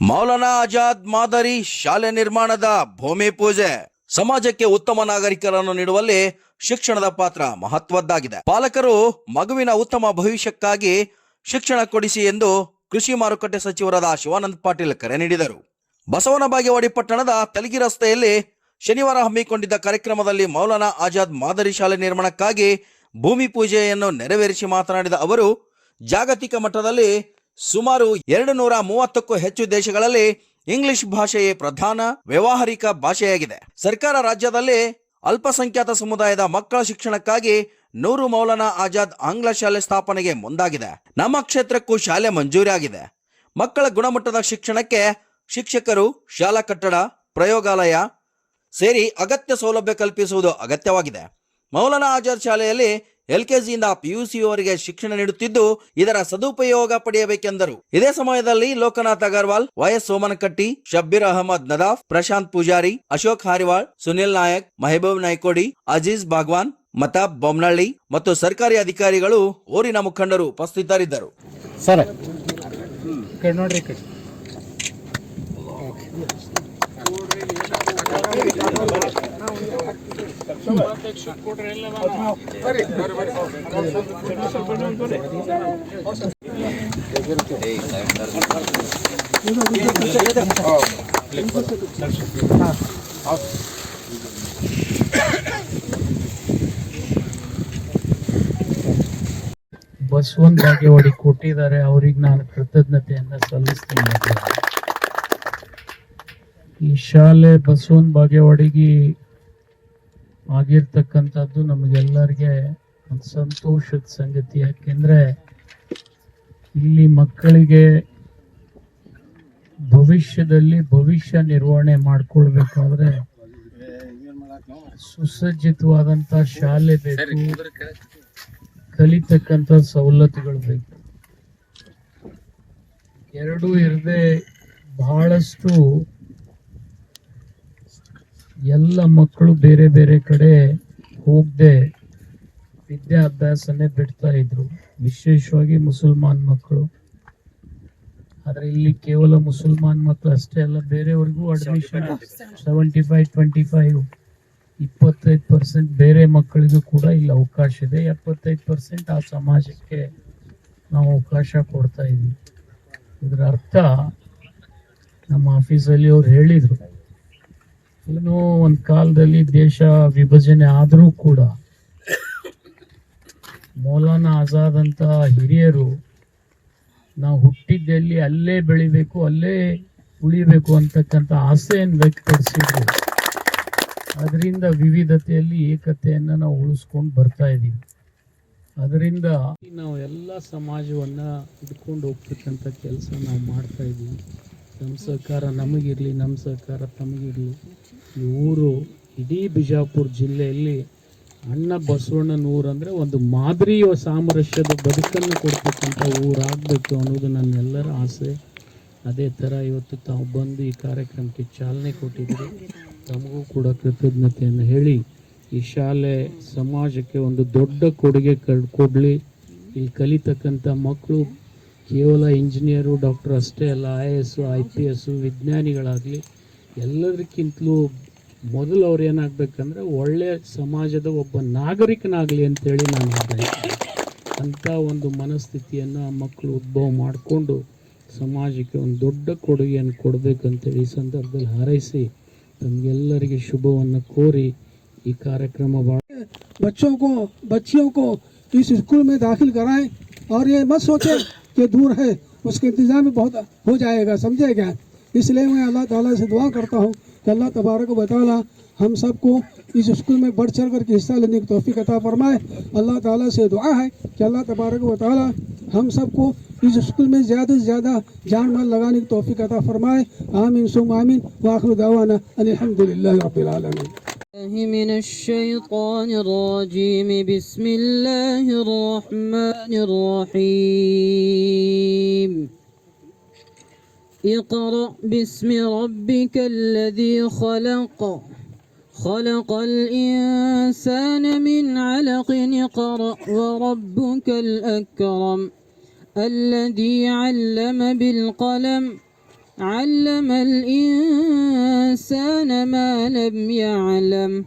ಮೌಲಾನಾ ಆಜಾದ್ ಮಾದರಿ ಶಾಲೆ ನಿರ್ಮಾಣದ ಭೂಮಿ ಪೂಜೆ. ಸಮಾಜಕ್ಕೆ ಉತ್ತಮ ನಾಗರಿಕರನ್ನು ನೀಡುವಲ್ಲಿ ಶಿಕ್ಷಣದ ಪಾತ್ರ ಮಹತ್ವದ್ದಾಗಿದೆ. ಪಾಲಕರು ಮಗುವಿನ ಉತ್ತಮ ಭವಿಷ್ಯಕ್ಕಾಗಿ ಶಿಕ್ಷಣ ಕೊಡಿಸಿ ಎಂದು ಕೃಷಿ ಮಾರುಕಟ್ಟೆ ಸಚಿವರಾದ ಶಿವಾನಂದ ಪಾಟೀಲ್ ಕರೆ ನೀಡಿದರು. ಬಸವನ ಬಾಗೇವಾಡಿ ಪಟ್ಟಣದ ತಲಗಿ ರಸ್ತೆಯಲ್ಲಿ ಶನಿವಾರ ಹಮ್ಮಿಕೊಂಡಿದ್ದ ಕಾರ್ಯಕ್ರಮದಲ್ಲಿ ಮೌಲಾನಾ ಆಜಾದ್ ಮಾದರಿ ಶಾಲೆ ನಿರ್ಮಾಣಕ್ಕಾಗಿ ಭೂಮಿ ಪೂಜೆಯನ್ನು ನೆರವೇರಿಸಿ ಮಾತನಾಡಿದ ಅವರು, ಜಾಗತಿಕ ಮಟ್ಟದಲ್ಲಿ ಸುಮಾರು ಎರಡು ನೂರ ಮೂವತ್ತಕ್ಕೂ ಹೆಚ್ಚು ದೇಶಗಳಲ್ಲಿ ಇಂಗ್ಲಿಷ್ ಭಾಷೆಯೇ ಪ್ರಧಾನ ವ್ಯಾವಹಾರಿಕ ಭಾಷೆಯಾಗಿದೆ. ಸರ್ಕಾರ ರಾಜ್ಯದಲ್ಲಿ ಅಲ್ಪಸಂಖ್ಯಾತ ಸಮುದಾಯದ ಮಕ್ಕಳ ಶಿಕ್ಷಣಕ್ಕಾಗಿ ನೂರು ಮೌಲಾನಾ ಆಜಾದ್ ಆಂಗ್ಲ ಶಾಲೆ ಸ್ಥಾಪನೆಗೆ ಮುಂದಾಗಿದೆ. ನಮ್ಮ ಕ್ಷೇತ್ರಕ್ಕೂ ಶಾಲೆ ಮಂಜೂರಿಯಾಗಿದೆ ಮಕ್ಕಳ ಗುಣಮಟ್ಟದ ಶಿಕ್ಷಣಕ್ಕೆ ಶಿಕ್ಷಕರು, ಶಾಲಾ ಕಟ್ಟಡ, ಪ್ರಯೋಗಾಲಯ ಸೇರಿ ಅಗತ್ಯ ಸೌಲಭ್ಯ ಕಲ್ಪಿಸುವುದು ಅಗತ್ಯವಾಗಿದೆ. ಮೌಲಾನಾ ಆಜಾದ್ ಶಾಲೆಯಲ್ಲಿ ಎಲ್ಕೆಜಿಯಿಂದ ಪಿಯುಸಿಯವರಿಗೆ ಶಿಕ್ಷಣ ನೀಡುತ್ತಿದ್ದು ಇದರ ಸದುಪಯೋಗ ಪಡೆಯಬೇಕೆಂದರು. ಇದೇ ಸಮಯದಲ್ಲಿ ಲೋಕನಾಥ್ ಅಗರ್ವಾಲ್ ವೈಎಸ್ ಸೋಮನಕಟ್ಟಿ ಶಬ್ಬೀರ್ ಅಹಮದ್ ನದಾಫ್ ಪ್ರಶಾಂತ್ ಪೂಜಾರಿ ಅಶೋಕ್ ಹಾರಿವಾಳ್ ಸುನಿಲ್ ನಾಯಕ್ ಮೆಹಬೂಬ್ ನಾಯ್ಕೋಡಿ ಅಜೀಜ್ ಭಗವಾನ್ ಮತಾಬ್ ಬೊಮ್ನಳ್ಳಿ ಮತ್ತು ಸರ್ಕಾರಿ ಅಧಿಕಾರಿಗಳು ಊರಿನ ಮುಖಂಡರು ಉಪಸ್ಥಿತರಿದ್ದರು ಸರ್ ಈ ಕಡೆ ನೋಡ್ರಿ ಈ ಕಡೆ ಬಸವನ್ ಬಾಗೇವಾಡಿ ಕೊಟ್ಟಿದ್ದಾರೆ ಅವ್ರಿಗೆ ನಾನು ಕೃತಜ್ಞತೆಯನ್ನ ಸಲ್ಲಿಸ್ತೀನಿ. ಈ ಶಾಲೆ ಬಸವನ್ ಬಾಗೇವಾಡಿಗೆ ಆಗಿರ್ತಕ್ಕಂಥದ್ದು ನಮಗೆಲ್ಲರಿಗೆ ಒಂದು ಸಂತೋಷದ ಸಂಗತಿ. ಯಾಕೆಂದ್ರೆ ಇಲ್ಲಿ ಮಕ್ಕಳಿಗೆ ಭವಿಷ್ಯದಲ್ಲಿ ಭವಿಷ್ಯ ನಿರ್ವಹಣೆ ಮಾಡ್ಕೊಳ್ಬೇಕಾದ್ರೆ ಸುಸಜ್ಜಿತವಾದಂತ ಶಾಲೆ ಬೇಕು ಕಲಿತಕ್ಕಂತ ಸವಲತ್ತುಗಳು ಬೇಕು. ಎರಡೂ ಇರದೆ ಬಹಳಷ್ಟು ಎಲ್ಲ ಮಕ್ಕಳು ಬೇರೆ ಬೇರೆ ಕಡೆ ಹೋಗದೆ ವಿದ್ಯಾಭ್ಯಾಸನೇ ಬಿಡ್ತಾ ಇದ್ರು. ವಿಶೇಷವಾಗಿ ಮುಸಲ್ಮಾನ್ ಮಕ್ಕಳು. ಆದ್ರೆ ಇಲ್ಲಿ ಕೇವಲ ಮುಸಲ್ಮಾನ್ ಮಕ್ಕಳು ಅಷ್ಟೇ ಅಲ್ಲ, ಬೇರೆಯವ್ರಿಗೂ admission seventy five twenty five ಇಪ್ಪತ್ತೈದು ಪರ್ಸೆಂಟ್ ಬೇರೆ ಮಕ್ಕಳಿಗೂ ಕೂಡ ಇಲ್ಲಿ ಅವಕಾಶ ಇದೆ. ಎಪ್ಪತ್ತೈದು ಪರ್ಸೆಂಟ್ ಆ ಸಮಾಜಕ್ಕೆ ನಾವು ಅವಕಾಶ ಕೊಡ್ತಾ ಇದ್ದೀವಿ ಇದರ ಅರ್ಥ ನಮ್ಮ ಆಫೀಸಲ್ಲಿ ಅವ್ರು ಹೇಳಿದ್ರು. ಏನೋ ಒಂದು ಕಾಲದಲ್ಲಿ ದೇಶ ವಿಭಜನೆ ಆದರೂ ಕೂಡ ಮೌಲಾನಾ ಆಜಾದ್ ಅಂತ ಹಿರಿಯರು ನಾವು ಹುಟ್ಟಿದ್ದಲ್ಲಿ ಅಲ್ಲೇ ಬೆಳಿಬೇಕು, ಅಲ್ಲೇ ಉಳಿಬೇಕು ಅಂತಕ್ಕಂಥ ಆಸೆಯನ್ನು ವ್ಯಕ್ತಪಡಿಸಿದ್ರು. ಅದರಿಂದ ವಿವಿಧತೆಯಲ್ಲಿ ಏಕತೆಯನ್ನು ನಾವು ಉಳಿಸ್ಕೊಂಡು ಬರ್ತಾ ಇದ್ದೀವಿ ಅದರಿಂದ ನಾವು ಎಲ್ಲ ಸಮಾಜವನ್ನು ಇಟ್ಕೊಂಡು ಹೋಗ್ತಕ್ಕಂಥ ಕೆಲಸ ನಾವು ಮಾಡ್ತಾ ಇದ್ದೀವಿ ನಮ್ಮ ಸಹಕಾರ ನಮಗಿರಲಿ, ನಮ್ಮ ಸಹಕಾರ ತಮಗಿರಲಿ. ಈ ಊರು ಇಡೀ ಬಿಜಾಪುರ ಜಿಲ್ಲೆಯಲ್ಲಿ ಅಣ್ಣ ಬಸವಣ್ಣನ ಊರು ಅಂದರೆ ಒಂದು ಮಾದರಿ ಸಾಮರಸ್ಯದ ಬದುಕನ್ನು ಕೊಡ್ತಕ್ಕಂಥ ಊರಾಗಬೇಕು ಅನ್ನೋದು ನನ್ನೆಲ್ಲರ ಆಸೆ. ಅದೇ ಥರ ಇವತ್ತು ತಾವು ಬಂದು ಈ ಕಾರ್ಯಕ್ರಮಕ್ಕೆ ಚಾಲನೆ ಕೊಟ್ಟಿದ್ದೀರಿ. ತಮಗೂ ಕೂಡ ಕೃತಜ್ಞತೆಯನ್ನು ಹೇಳಿ, ಈ ಶಾಲೆ ಸಮಾಜಕ್ಕೆ ಒಂದು ದೊಡ್ಡ ಕೊಡುಗೆ ಕಡ್ ಕೊಡಲಿ. ಇಲ್ಲಿ ಕಲಿತಕ್ಕಂಥ ಮಕ್ಕಳು ಕೇವಲ ಇಂಜಿನಿಯರು ಡಾಕ್ಟರ್ ಅಷ್ಟೇ ಅಲ್ಲ I A S I P S ವಿಜ್ಞಾನಿಗಳಾಗಲಿ ಎಲ್ಲದಕ್ಕಿಂತಲೂ ಮೊದಲು ಅವ್ರು ಏನಾಗಬೇಕಂದ್ರೆ ಒಳ್ಳೆಯ ಸಮಾಜದ ಒಬ್ಬ ನಾಗರಿಕನಾಗಲಿ ಅಂತೇಳಿ ನಾನು ಬಯಸ್ತೀನಿ ಅಂಥ ಒಂದು ಮನಸ್ಥಿತಿಯನ್ನು ಆ ಮಕ್ಕಳು ಉದ್ಭವ ಮಾಡಿಕೊಂಡು ಸಮಾಜಕ್ಕೆ ಒಂದು ದೊಡ್ಡ ಕೊಡುಗೆಯನ್ನು ಕೊಡಬೇಕಂತೇಳಿ ಈ ಸಂದರ್ಭದಲ್ಲಿ ಹಾರೈಸಿ ತಮಗೆಲ್ಲರಿಗೆ ಶುಭವನ್ನು ಕೋರಿ ಈ ಕಾರ್ಯಕ್ರಮ ಭಾಳ बच्चों को बच्चियों को इस स्कूल में दाखिल कराएं और ये मत सोचे یہ دور ہے، اس کے انتظام بہت ہو جائے گا، سمجھے گیا اس لیے میں اللہ تعالیٰ سے دعا کرتا ہوں کہ اللہ تبارک و تعالیٰ ہم سب کو اس اسکول میں بڑھ چڑھ کر کے حصہ لینے کی توفیق عطا فرمائے۔ اللہ تعالیٰ سے دعا ہے کہ اللہ تبارک و تعالیٰ ہم سب کو اس اسکول میں زیادہ سے زیادہ جان مال لگانے کی توفیق عطا فرمائے۔ آمین سم آمین واخر دعوانا الحمد للہ رب العالمین۔ الله من الشيطان الرجيم. بسم الله الرحمن الرحيم. اقرأ باسم ربك الذي خلق. خلق الإنسان من علق. اقرأ. وربك الأكرم. الذي علم بالقلم. علم الإنسان ما لم يعلم.